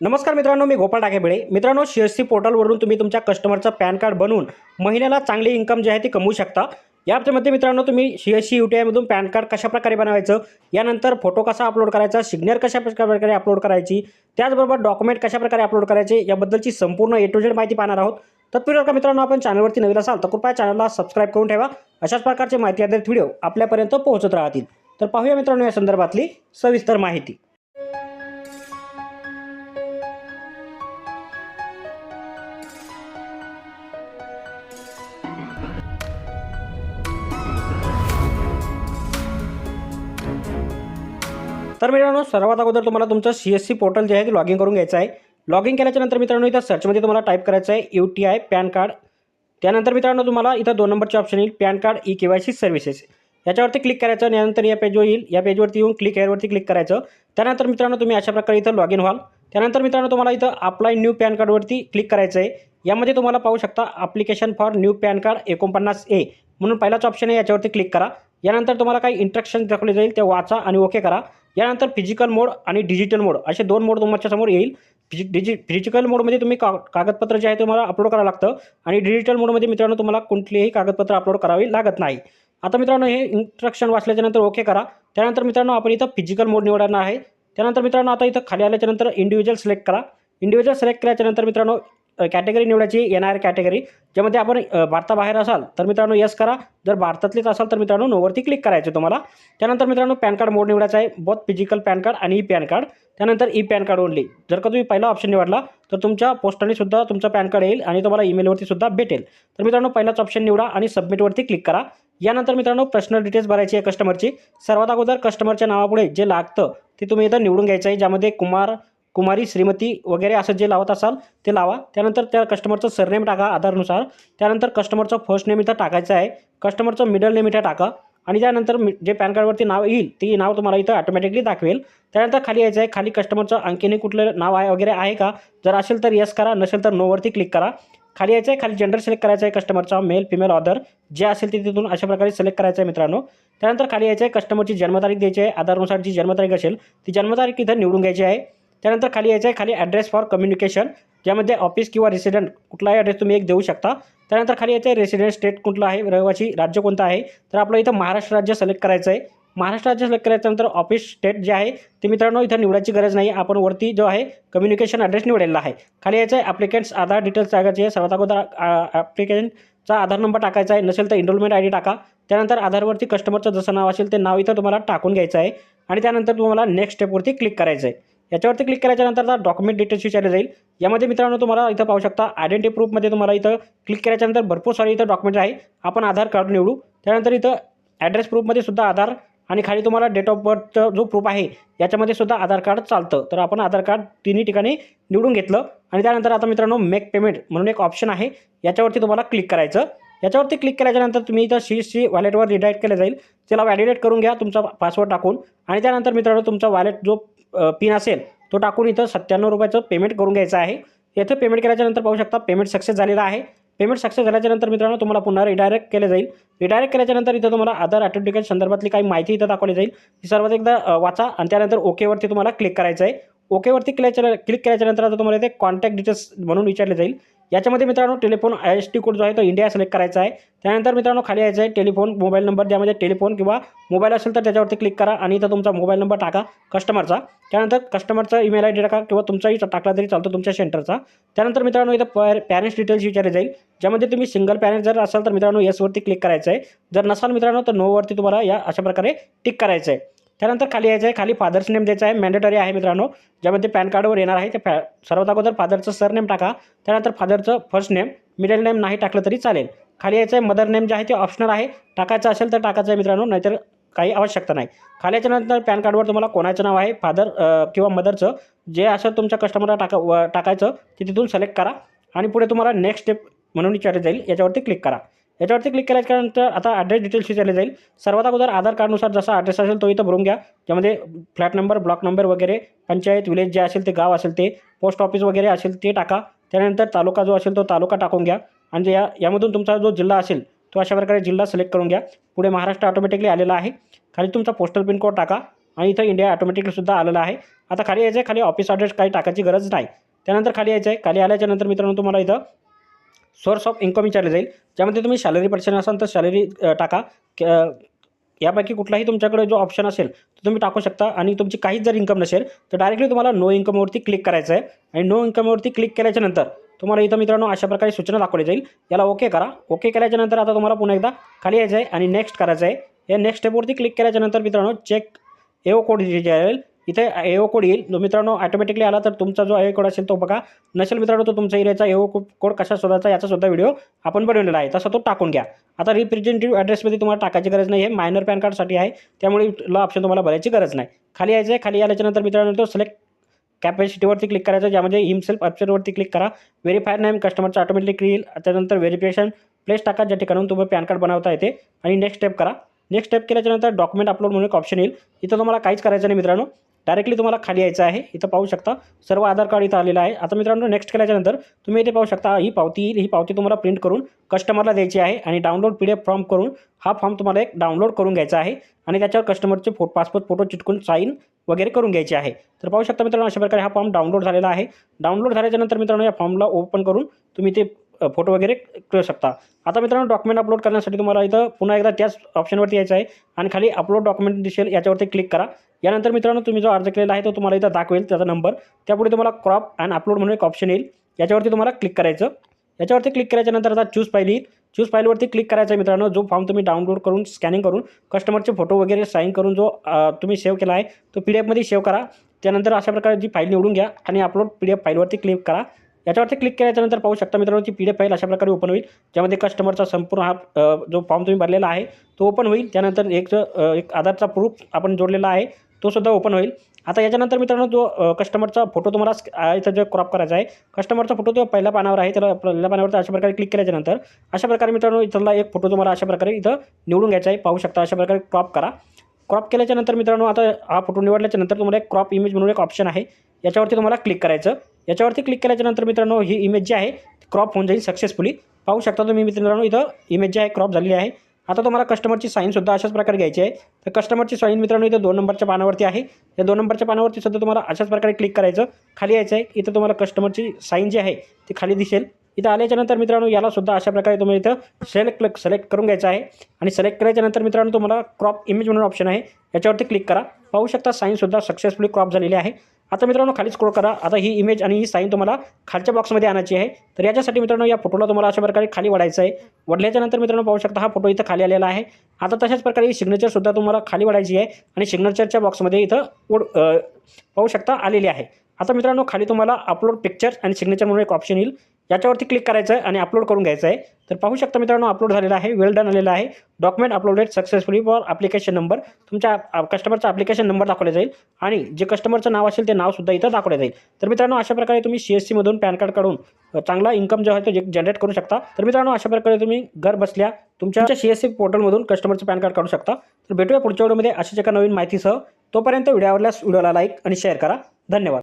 नमस्कार मित्रांनो मी गोपाळ टाकेबेळे. मित्रांनो सी एस सी पोर्टलवरून तुम्ही तुमच्या कस्टमरचं पॅन कार्ड बनवून महिन्याला चांगली इन्कम जी आहे ती कमवू शकता. यामध्ये मित्रांनो तुम्ही C S C U T आयमधून pan card कशाप्रकारे बनवायचं यानंतर फोटो कसा अपलोड करायचा सिग्नेचर कशा प्रकारे अपलोड करायची त्याचबरोबर डॉक्युमेंट कशाप्रकारे अपलोड करायचे याबद्दलची संपूर्ण ए टू झेड माहिती पाहणार आहोत. तत्पूर्वी का मित्रांनो आपण चॅनलवरती नवीन असाल तर कृपया चॅनलला सबस्क्राईब करून ठेवा. अशाच प्रकारचे माहिती आधारित व्हिडिओ आपल्यापर्यंत पोहोचत राहतील. तर पाहूया मित्रांनो या संदर्भातली सविस्तर माहिती. तर मित्रांनो सर्वात अगोदर तुम्हाला तुमचं सी एस सी पोर्टल जे आहे ते लॉग इन करून घ्यायचं आहे. लॉग इन केल्याच्यानंतर मित्रांनो इथं सर्चमध्ये तुम्हाला टाईप करायचं आहे U T I PAN card त्यानंतर मित्रांनो तुम्हाला इथं दोन नंबरचे ऑप्शन येईल PAN card E K Y C services याच्यावरती क्लिक करायचं आणि यानंतर या पेजवर येईल. या पेजवरती येऊन क्लिक एअरवरती क्लिक करायचं. त्यानंतर मित्रांनो तुम्ही अशा प्रकारे इथं लॉग इन व्हाल. त्यानंतर मित्रांनो तुम्हाला इथं अप्लाय न्यू पॅन कार्डवरती क्लिक करायचं आहे. यामध्ये तुम्हाला पाहू शकता application for new PAN card एकोणपन्नास ए म्हणून पहिलाच ऑप्शन आहे याच्यावरती क्लिक करा. यानंतर तुम्हाला काही इंस्ट्रक्शन दाखवले जाईल ते वाचा आणि ओके करा. यानंतर फिजिकल मोड आणि डिजिटल मोड असे दोन मोड तुमच्यासमोर येईल. फिजि डिजि फिजिकल मोडमध्ये तुम्ही का कागदपत्र जे आहे तुम्हाला अपलोड करावं लागतं आणि डिजिटल मोडमध्ये मित्रांनो तुम्हाला कुठलीही कागदपत्र अपलोड करावी लागत नाही. आता मित्रांनो हे इंस्ट्रक्शन वाचल्याच्यानंतर ओके करा. त्यानंतर मित्रांनो आपण इथं फिजिकल मोड निवडणार आहे. त्यानंतर मित्रांनो आता इथं खाली आल्याच्यानंतर इंडिव्हिज्युअल सिलेक्ट करा. इंडिव्हिज्युअल सिलेक्ट केल्याच्यानंतर मित्रांनो कॅटेगरी निवडायची एन आर कॅटेगरी ज्यामध्ये आपण भारताबाहेर असाल तर मित्रांनो यस करा. जर भारतातलेच असाल तर मित्रांनो नोवरती क्लिक करायचं तुम्हाला. त्यानंतर मित्रांनो पॅन कार्ड मोड निवडायचा आहे. बोथ फिजिकल पॅन कार्ड आणि ई पॅन कार्ड. त्यानंतर ई पॅन कार्ड ओनली जर का तुम्ही पहिला ऑप्शन निवडला तर तुमच्या पोस्टाने सुद्धा तुमचं पॅन कार्ड येईल आणि तुम्हाला ईमेलवरती सुद्धा भेटेल. तर मित्रांनो पहिलाच ऑप्शन निवडा आणि सबमिटवरती क्लिक करा. यानंतर मित्रांनो पर्सनल डिटेल्स भरायची आहे कस्टमरची सर्वात अगोदर कस्टमरच्या नावापुढे जे लागतं ते तुम्ही इथं निवडून घ्यायचं आहे ज्यामध्ये कुमार कुमारी श्रीमती वगैरे असं जे लावत असाल ते लावा. त्यानंतर त्या कस्टमरचं सरनेम टाका आधारनुसार. त्यानंतर कस्टमरचं फर्स्ट नेम इथं टाकायचं आहे. कस्टमरचं मिडल नेम इथं टाका. आणि त्यानंतर मी जे पॅन कार्डवरती नाव येईल ते नाव तुम्हाला इथं ऑटोमॅटिकली दाखवेल. त्यानंतर खाली यायचं आहे. खाली कस्टमरचं आणखीनही कुठलं नाव आहे वगैरे आहे का? जर असेल तर येस करा नसेल तर नोवरती क्लिक करा. खाली यायचं आहे. खाली जेंडर सिलेक्ट करायचं आहे कस्टमरचा मेल फिमेल ऑदर जे असेल ते तिथून अशा प्रकारे सिलेक्ट करायचं आहे मित्रांनो. त्यानंतर खाली यायचं आहे. कस्टमरची जन्मतारीख द्यायची आहे. आधारनुसार जी जन्मतारीख असेल ती जन्मतारीख इथं निवडून घ्यायची आहे. त्यानंतर खाली यायचं आहे खाली ॲड्रेस फॉर कम्युनिकेशन ज्यामध्ये ऑफिस किंवा रेसिडेंट कुठलाही ॲड्रेस तुम्ही एक देऊ शकता. त्यानंतर खाली यायचं आहे रेसिडेंट स्टेट कुठलं आहे रहिवासी राज्य कोणतं आहे. तर आपलं इथं महाराष्ट्र राज्य सिलेक्ट करायचं आहे. महाराष्ट्र राज्य सिलेक्ट करायच्यानंतर ऑफिस स्टेट जे आहे ते मित्रांनो इथं निवडायची गरज नाही आपण वरती जो आहे कम्युनिकेशन ॲड्रेस निवडलेला आहे. खाली यायचं आहे ॲप्लिकेंट्स आधार डिटेल्स टाकायचे आहे. सर्वात अगोदर ॲप्लिकेंटचा आधार नंबर टाकायचा आहे. नसेल तर इनरोलमेंट आय डी टाका. त्यानंतर आधारवरती कस्टमरचं जसं नाव असेल ते नाव इथं तुम्हाला टाकून घ्यायचं आहे. आणि त्यानंतर तुम्हाला नेक्स्ट स्टेपवरती क्लिक करायचं आहे. याच्यावरती क्लिक केल्याच्यानंतर आता डॉक्युमेंट डिटेल्स विचारले जाईल. यामध्ये मित्रांनो तुम्हाला इथं पाहू शकता आयडेंटिटी प्रूफमध्ये तुम्हाला इथं क्लिक केल्याच्यानंतर भरपूर सारे इथं डॉक्युमेंट आहे. आपण आधार कार्ड निवडू. त्यानंतर इथं ॲड्रेस प्रूफमध्ये सुद्धा आधार आणि खाली तुम्हाला डेट ऑफ बर्थचा जो प्रूफ आहे याच्यामध्ये सुद्धा आधार कार्ड चालतं. तर आपण आधार कार्ड तिन्ही ठिकाणी निवडून घेतलं. आणि त्यानंतर आता मित्रांनो मेक पेमेंट म्हणून एक ऑप्शन आहे. याच्यावरती तुम्हाला क्लिक करायचं. याच्यावरती क्लिक केल्याच्यानंतर तुम्ही इथं सी सी वॉलेटवर रिडायरेक्ट केलं जाईल. त्याला व्हॅलिडेट करून घ्या. तुमचा पासवर्ड टाकून. आणि त्यानंतर मित्रांनो तुमचा वॉलेट जो पिन असेल तो टाकून इथं सत्त्याण्णव रुपयाचं पेमेंट करून घ्यायचं आहे. येथे पेमेंट केल्याच्यानंतर पाहू शकता पेमेंट सक्सेस झालेला आहे. पेमेंट सक्सेस झाल्याच्यानंतर मित्रांनो तुम्हाला पुन्हा रिडायरेक्ट केलं जाईल. रिडायरेक्ट केल्याच्यानंतर इथं तुम्हाला आधार ऑथेंटिकेशन संदर्भातली काही माहिती इथं दाखवली जाईल. ती सर्वात एकदा वाचा आणि त्यानंतर ओकेवरती तुम्हाला क्लिक करायचं आहे. ओकेवरती क्लिकच्या क्लिक केल्याच्यानंतर आता तुम्हाला इथे कॉन्टॅक्ट डिटेल्स म्हणून विचारले जाईल. याच्यामध्ये मित्रांनो telephone I S T code जो आहे तो इंडिया सिलेक्ट करायचा आहे. त्यानंतर मित्रांनो खाली यायचं आहे टेलिफोन मोबाईल नंबर ज्यामध्ये टेलिफोन किंवा मोबाईल असेल तर त्याच्यावरती क्लिक करा आणि इथं तुमचा मोबाईल नंबर टाका कस्टमरचा त्यानंतर कस्टमरचा ईमेल आय डी टाका किंवा तुमचाही टाकला तरी चालतो तुमच्या सेंटरचा त्यानंतर मित्रांनो इथं पॅर पॅरेंट्स डिटेल्स विचारले जाईल. ज्यामध्ये तुम्ही सिंगल पॅरेंट जर असाल तर मित्रांनो येसवरती क्लिक करायचं आहे. जर नसाल मित्रांनो तर नोवरती तुम्हाला या अशा प्रकारे टिक करायचं आहे. त्यानंतर खाली यायचं आहे खाली फादर्स नेम द्यायचं आहे मॅन्डेटरी आहे मित्रांनो. ज्यामध्ये पॅन कार्डवर येणार आहे ते फॅ सर्वात अगोदर फादरचं सरनेम टाका. त्यानंतर फादरचं फर्स्ट नेम मिडल नेम नाही टाकलं तरी चालेल. खाली यायचं आहे मदर नेम जे आहे ते ऑप्शनल आहे. टाकायचं असेल तर टाकायचं आहे मित्रांनो नाहीतर काही आवश्यकता नाही. खाली याच्यानंतर पॅन कार्डवर तुम्हाला कोणाचं नाव आहे फादर किंवा मदरचं जे असेल तुमच्या कस्टमरला टाका व टाकायचं ते तिथून सिलेक्ट करा. आणि पुढे तुम्हाला नेक्स्ट स्टेप म्हणून विचारलं जाईल याच्यावरती क्लिक करा. याच्यावरती क्लिक केल्याच्यानंतर आता ॲड्रेस डिटेल्स विचारले जाईल. सर्वात अगोदर आधार कार्डनुसार जसा ॲड्रेस असेल तो इथं भरून घ्या. ज्यामध्ये फ्लॅट नंबर ब्लॉक नंबर वगैरे पंचायत विलेज जे असेल ते गाव असेल ते पोस्ट ऑफिस वगैरे असेल ते टाका. त्यानंतर तालुका जो असेल तो तालुका टाकून घ्या. आणि या यामधून तुमचा जो जिल्हा असेल तो अशा प्रकारे जिल्हा सिलेक्ट करून घ्या. पुढे महाराष्ट्र ऑटोमॅटिकली आलेला आहे. खाली तुमचा पोस्टल पिनकोड टाका. आणि इथं इंडिया ऑटोमॅटिकलीसुद्धा आलेला आहे. आता खाली यायचं आहे खाली ऑफिस ॲड्रेस काही टाकायची गरज नाही. त्यानंतर खाली यायचं आहे खाली आल्याच्यानंतर मित्रांनो तुम्हाला इथं सोर्स ऑफ इन्कम विचारले जाईल. ज्यामध्ये तुम्ही सॅलरी पर्सन असाल तर सॅलरी टाका. क- यापैकी कुठलाही तुमच्याकडे जो ऑप्शन असेल तो तुम्ही टाकू शकता. आणि तुमची काहीच जर इन्कम नसेल तर डायरेक्टली तुम्हाला नो इन्कमवरती क्लिक करायचं आहे. आणि नो इन्कमवरती क्लिक केल्याच्यानंतर तुम्हाला इथं मित्रांनो अशा प्रकारे सूचना दाखवली जाईल. याला ओके करा. ओके केल्याच्यानंतर आता तुम्हाला पुन्हा एकदा खाली यायचं आहे आणि नेक्स्ट करायचं आहे. या नेक्स्ट स्टेपवरती क्लिक केल्याच्यानंतर मित्रांनो चेक एओ कोड जे आहे इथे एओ कोड येईल. जो मित्रांनो ऑटोमॅटिकली आला तर तुमचा जो एओ कोड असेल तो बघा. नसेल मित्रांनो तो तुमचा एरियाचा एओ कोड कशा शोधायचा याचा सुद्धा व्हिडिओ आपण बनवलेला आहे. तसा तो टाकून घ्या. आता रिप्रेझेंटेटिव्ह ॲड्रेसमध्ये तुम्हाला टाकायची गरज नाही हे मायनर पॅन कार्डसाठी आहे. त्यामुळे ल ऑप्शन तुम्हाला भरायची गरज नाही. खाली यायचं आहे. खाली आल्याच्यानंतर मित्रांनो तो सिलेक्ट कॅपॅसिटीवरती क्लिक करायचं ज्यामध्ये हिमसेल्फ ऑप्शनवरती क्लिक करा. व्हेरीफायर नेम कस्टमरचं ऑटोमॅटिक येईल त्यानंतर व्हेरिफिकेशन प्लेस टाका. ज्या ठिकाणून तुम्ही पॅन कार्ड बनवता येते. आणि नेक्स्ट स्टेप करा. नेक्स्ट स्टेप केल्याच्यानंतर डॉक्युमेंट अपलोड म्हणून एक ऑप्शन येईल. इथं तुम्हाला काहीच करायचं नाही मित्रांनो. डायरेक्टली तुम्हाला खाली यायचं आहे. इथं पाहू शकता सर्व आधार कार्ड इथं आलेलं आहे. आता मित्रांनो नेक्स्ट केल्याच्यानंतर तुम्ही इथे पाहू शकता ही पावती येईल. ही पावती तुम्हाला प्रिंट करून कस्टमरला द्यायची आहे आणि download P D F form करून हा फॉर्म तुम्हाला एक डाउनलोड करून घ्यायचा आहे आणि त्याच्यावर कस्टमरचे फो पासपोर्ट फोटो चिटकून साईन वगैरे करून घ्यायची आहे. तर पाहू शकता मित्रांनो अशा प्रकारे हा फॉर्म डाउनलोड झालेला आहे. डाउनलोड झाल्याच्यानंतर मित्रांनो या फॉर्मला ओपन करून तुम्ही ते फोटो वगैरे करू शकता. आता मित्रांनो डॉक्युमेंट अपलोड करण्यासाठी तुम्हाला इथं पुन्हा एकदा त्याच ऑप्शनवरती यायचं आहे आणि खाली अपलोड डॉक्युमेंट दिसेल याच्यावरती क्लिक करा. यानंतर मित्रांनो तुम्ही जो अर्ज केलेला आहे तो तुम्हाला इथं दाखवेल त्याचा नंबर त्यापुढे तुम्हाला क्रॉप अँड अपलोड म्हणून एक ऑप्शन येईल. याच्यावरती तुम्हाला क्लिक करायचं. याच्यावरती क्लिक करायच्यानंतर आता चूज फाईल येईल. चूज फाईलवरती क्लिक करायचं आहे मित्रांनो. जो फॉर्म तुम्ही डाउनलोड करून स्कॅनिंग करून कस्टमरचे फोटो वगैरे साईन करून जो तुम्ही सेव्ह केला आहे तो पी डी एफमध्ये सेव्ह करा. त्यानंतर अशा प्रकारे जी फाईल निवडून घ्या आणि अपलोड पी डी एफ फाईलवरती क्लिक करा. याच्यावरती क्लिक केल्याच्यानंतर पाहू शकता मित्रांनो ती पी डी एफ फाईल अशा प्रकारे ओपन होईल. ज्यामध्ये कस्टमरचा संपूर्ण हा जो फॉर्म तुम्ही भरलेला आहे तो ओपन होईल. त्यानंतर एक एक आधारचा प्रूफ आपण जोडलेला आहे तो सुद्धा ओपन होईल. आता याच्यानंतर मित्रांनो जो कस्टमरचा फोटो तुम्हाला इथं जो क्रॉप करायचा आहे कस्टमरचा फोटो तो पहिल्या पानावर आहे. त्याला पहिल्या पानावर अशा प्रकारे क्लिक केल्याच्यानंतर अशा प्रकारे मित्रांनो इथला एक फोटो तुम्हाला अशा प्रकारे इथं निवडून घ्यायचा आहे. पाहू शकता अशा प्रकारे क्रॉप करा. क्रॉप केल्याच्यानंतर मित्रांनो आता हा फोटो निवडल्याच्यानंतर तुम्हाला एक क्रॉप इमेज म्हणून एक ऑप्शन आहे. याच्यावरती तुम्हाला क्लिक करायचं. याच्यावरती क्लिक केल्याच्यानंतर मित्रांनो ही इमेज जी आहे क्रॉप होऊन जाईल सक्सेसफुली पाहू शकता तुम्ही मित्रांनो इथं इमेज जी आहे क्रॉप झालेली आहे. आता तुम्हाला कस्टमरची साईनसुद्धा अशाच प्रकारे घ्यायची आहे. तर कस्टमरची साईन मित्रांनो इथं दोन नंबरच्या पानावरती आहे. या दोन नंबरच्या पानावरती सुद्धा तुम्हाला अशाच प्रकारे क्लिक करायचं. खाली यायचं आहे. इथं तुम्हाला कस्टमरची साईन जी आहे ती खाली दिसेल. इथं आल्याच्यानंतर मित्रांनो याला सुद्धा अशा प्रकारे तुम्ही इथं सिलेक्ट सिलेक्ट करून घ्यायचं आहे. आणि सिलेक्ट करायच्यानंतर मित्रांनो तुम्हाला क्रॉप इमेज म्हणून ऑप्शन आहे. याच्यावरती क्लिक करा. पाहू शकता साईनसुद्धा सक्सेसफुली क्रॉप झालेली आहे. आता मित्रांनो खाली स्क्रोल करा. आता ही इमेज आणि ही साईन तुम्हाला खालच्या बॉक्समध्ये आणायची आहे. तर याच्यासाठी मित्रांनो या फोटोला तुम्हाला अशा प्रकारे खाली वाढायचं आहे. वडल्याच्या नंतर मित्रांनो पाहू शकता हा फोटो इथं खाली आलेला आहे. आता तशाच प्रकारे ही सिग्नेचरसुद्धा तुम्हाला खाली वाढायची आहे आणि सिग्नेचरच्या बॉक्समध्ये इथं ओढ पाहू शकता आलेली आहे. आता मित्रांनो खाली तुम्हाला अपलोड पिक्चर आणि सिग्नेचर म्हणून एक ऑप्शन येईल. याच्यावरती क्लिक करायचं आहे आणि अपलोड करून घ्यायचं आहे तर पाहू शकता मित्रांनो अपलोड झालेला आहे वेल डन आलेला आहे. Document uploaded successfully for application number तुमच्या कस्टमरचा ॲप्लिकेशन नंबर दाखवला जाईल आणि जे कस्टमरचं नाव असेल ते नावसुद्धा इथं दाखवलं जाईल. तर मित्रांनो अशा प्रकारे तुम्ही सी एस सीमधून पॅन कार्ड काढून चांगला इन्कम जो आहे तो जनरेट करू शकता. तर मित्रांनो अशा प्रकारे तुम्ही घर बसल्या तुमच्या सी एस सी पोर्टलमधून कस्टमरचं पॅन कार्ड काढू शकता. तर भेटूया पुढच्या व्हिडिओमध्ये अशाच एका नवीन माहितीसह. तोपर्यंत व्हिडिओ आवडल्यास व्हिडिओला लाईक आणि शेअर करा. धन्यवाद.